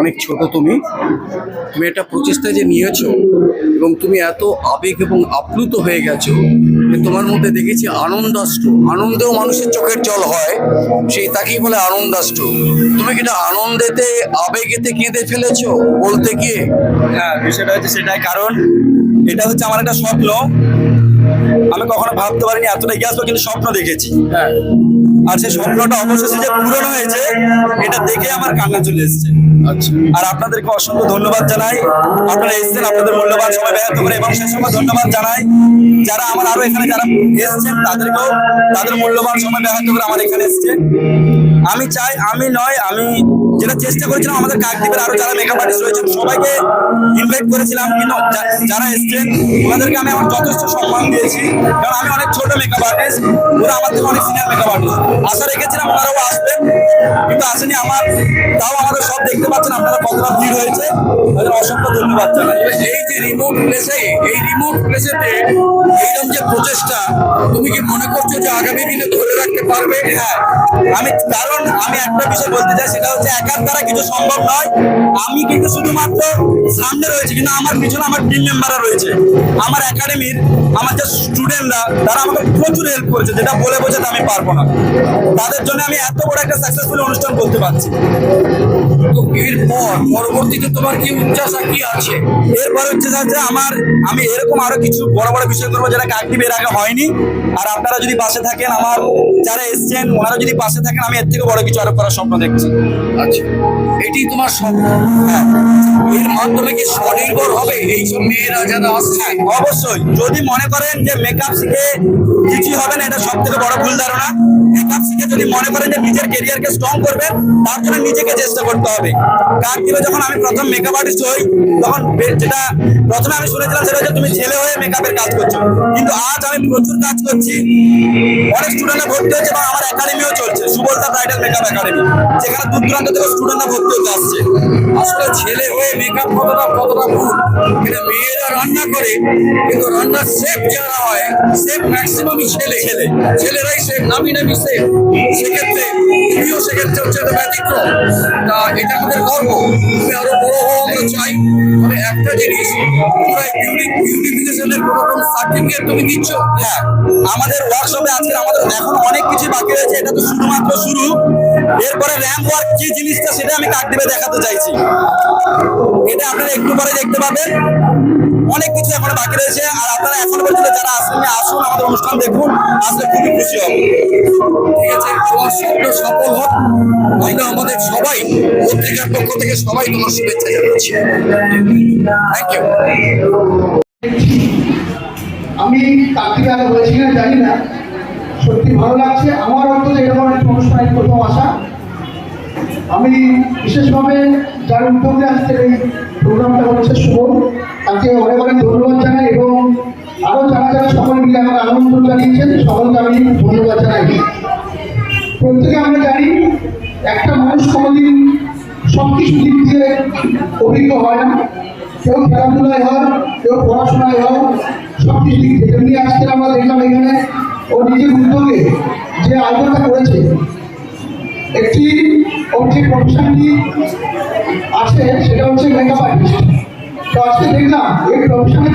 অনেক ছোট তুমি। তুমি একটা প্রচেষ্টা যে নিয়েছো এবং তুমি এত আবেগ এবং আপ্লুত হয়ে গেছো যে তোমার মধ্যে দেখেছি আনন্দাষ্ট। আনন্দেও মানুষের চোখের জল হয় সেই তাকেই বলে আনন্দাষ্ট। তুমি কি না আনন্দেতে আবেগেতে কেঁদে ফেলেছো বলতে গিয়ে? হ্যাঁ বিষয়টা হচ্ছে সেটাই। কারণ এটা হচ্ছে আমার একটা স্বপ্ন। আমি কখনো ভাবতে পারিনি এতটা আসব কিন্তু স্বপ্ন দেখেছি। হ্যাঁ। আর সেই স্বপ্নটা অবশেষে যে পূরণ হয়েছে এটা দেখে আমার কান্না চলে এসেছে। আচ্ছা। আর আপনাদেরকে অসংখ্য ধন্যবাদ জানাই। আপনারা এসেছেন আপনাদের মূল্যবান সময় ব্যাহত করে এবং সেই সময় ধন্যবাদ জানাই। যারা আমার আরও এখানে যারা এসছেন তাদেরকেও তাদের মূল্যবান সময় ব্যাহত করে আমার এখানে এসেছে। আমি চাই আমি নয় আমি যেটা চেষ্টা করেছিলাম আমাদের কাকদ্বীপের আরও যারা মেকআপ আর্টিস্ট রয়েছেন সবাইকে ইনভাইট করেছিলাম কিন্তু যারা এসেছেন ওনাদেরকে আমি আমার যথেষ্ট সম্মান দিয়েছি। কারণ আমি অনেক ছোট মেকআপ আর্টিস্ট ওরা আমার থেকে অনেক সিনিয়র মেকআপ আর্টিস্ট আশা রেখেছিলাম ওনারাও আসবেন। আসেনি, আমার তাও আমাদের সব দেখতে পাচ্ছেন, আপনারা কতটা ভিড় হয়েছে। তাদের অসংখ্য ধন্যবাদ এই যে রিমোট প্লেসে এই রিমোট প্লেসেতে এইরকম যে প্রচেষ্টা, তুমি কি মনে করছ যে আগামী দিনে ধরে রাখতে পারবে? হ্যাঁ আমি কারণ আমি একটা বিষয় বলতে চাই, সেটা হচ্ছে একার দ্বারা কিছু সম্ভব নয়। আমি কিন্তু শুধুমাত্র সামনে রয়েছে, কিন্তু আমার পিছনে আমার টিম মেম্বাররা রয়েছে। আমার একাডেমির আমার যে স্টুডেন্টরা তারা আমাকে প্রচুর হেল্প করেছে, যেটা বলে বোঝাতে আমি পারব না। তাদের জন্য আমি এত বড় একটা সাকসেসফুল অনুষ্ঠান করতে পারছি তো এরপর পরবর্তীতে তোমার কি উচ্চাসা কি আছে? এরপর হচ্ছে স্যার যে আমার আমি এরকম আরও কিছু বড় বড় বিষয় করব যেটা কাকদ্বীপ এর আগে হয়নি। আর আপনারা যদি পাশে থাকেন আমার যারা এসছেন ওনারা যদি পাশে থাকেন আমি এর থেকে বড় কিছু আরও করার স্বপ্ন দেখছি। আচ্ছা। এটি তোমার স্বপ্ন। হ্যাঁ। মাধ্যমে কি স্বনির্ভর হবে? এইসব মেয়েরা যারা আসছে। অবশ্যই। যদি মনে করেন যে মেকআপ শিখে কিছুই হবে না, এটা সব থেকে বড় ভুল ধারণা। মেকআপ শিখে যদি মনে করেন যে নিজের কেরিয়ারকে স্ট্রং করবেন, তার জন্য নিজেকে চেষ্টা করতে হবে। কাকদ্বীপে যখন আমি প্রথম মেকআপ আর্টিস্ট হই, তখন যেটা প্রথমে আমি শুনেছিলাম সেটা হচ্ছে তুমি ছেলে হয়ে মেকআপের কাজ করছ। কিন্তু আজ আমি প্রচুর কাজ করছি। অনেক স্টুডেন্টরা ভর্তি হচ্ছে এবং আমার একাডেমিও চলছে সুবলতা ব্রাইডাল মেকআপ একাডেমি যেখানে দূর দূরান্ত থেকে স্টুডেন্টরা ভর্তি হতে আসছে। আসলে ছেলে হয়ে মেকআপ কতটা কতটা ভুল? এটা মেয়েরা রান্না করে কিন্তু রান্নার সেফ যারা হয় সেফ ম্যাক্সিমামই ছেলে। ছেলে। ছেলেরাই সেফ নামি নামি শেফ সেক্ষেত্রে তুমিও সেক্ষেত্রে হচ্ছে একটা ব্যতিক্রম। তা এটা আমাদের গর্ব তুমি আরও বড় হওয়া আমরা চাই। তবে একটা জিনিস তোমরা বিউটি বিউটিফিকেশনের কোনো রকম সার্টিফিকেট তুমি দিচ্ছ? হ্যাঁ আমাদের ওয়ার্কশপে আজকে আমাদের এখন অনেক কিছু বাকি রয়েছে। এটা তো শুধুমাত্র শুরু। এরপরে র্যাম্প ওয়ার্ক কি জিনিসটা, সেটা আমি কাকদ্বীপে দেখাতে চাইছি। এটা আপনারা একটু পরে দেখতে পাবেন। অনেক কিছু এখন বাকি রয়েছে, আর আপনারা এখন পর্যন্ত যারা আসেন আসুন, আমাদের অনুষ্ঠান দেখুন, আসলে খুবই খুশি হব। ঠিক আছে তোমার স্বপ্ন সফল হোক। আমরা আমাদের সবাই, পত্রিকার পক্ষ থেকে সবাই তোমার শুভেচ্ছা জানাচ্ছি। থ্যাংক ইউ আমি আগে হয়েছি না, জানি না। সত্যি ভালো লাগছে। আমার অন্তত এরকম একটা অনুষ্ঠানে প্রথম আসা আমি বিশেষভাবে যার উদ্যোগে আসছে এই প্রোগ্রামটা হচ্ছে শুভ, তাকে অনেক অনেক ধন্যবাদ জানাই এবং আরও যারা যারা সকল মিলে আমাকে আমন্ত্রণ জানিয়েছেন, সকলকে আমি ধন্যবাদ জানাই। প্রত্যেকে আমরা জানি একটা মানুষ কোনোদিন সব কিছু দিক দিয়ে অভিজ্ঞ হয় না। কেউ খেলাধুলায় হয় কেউ পড়াশোনায় হয় সব কিছু দিক থেকে। আজকে আমরা দেখলাম এখানে ও নিজের উদ্যোগে যে আয়োজনটা করেছে, একটি ওর যে প্রফেশনটি আছে, সেটা হচ্ছে মেকআপ আর্টিস্ট। তো আজকে দেখলাম এই প্রফেশনে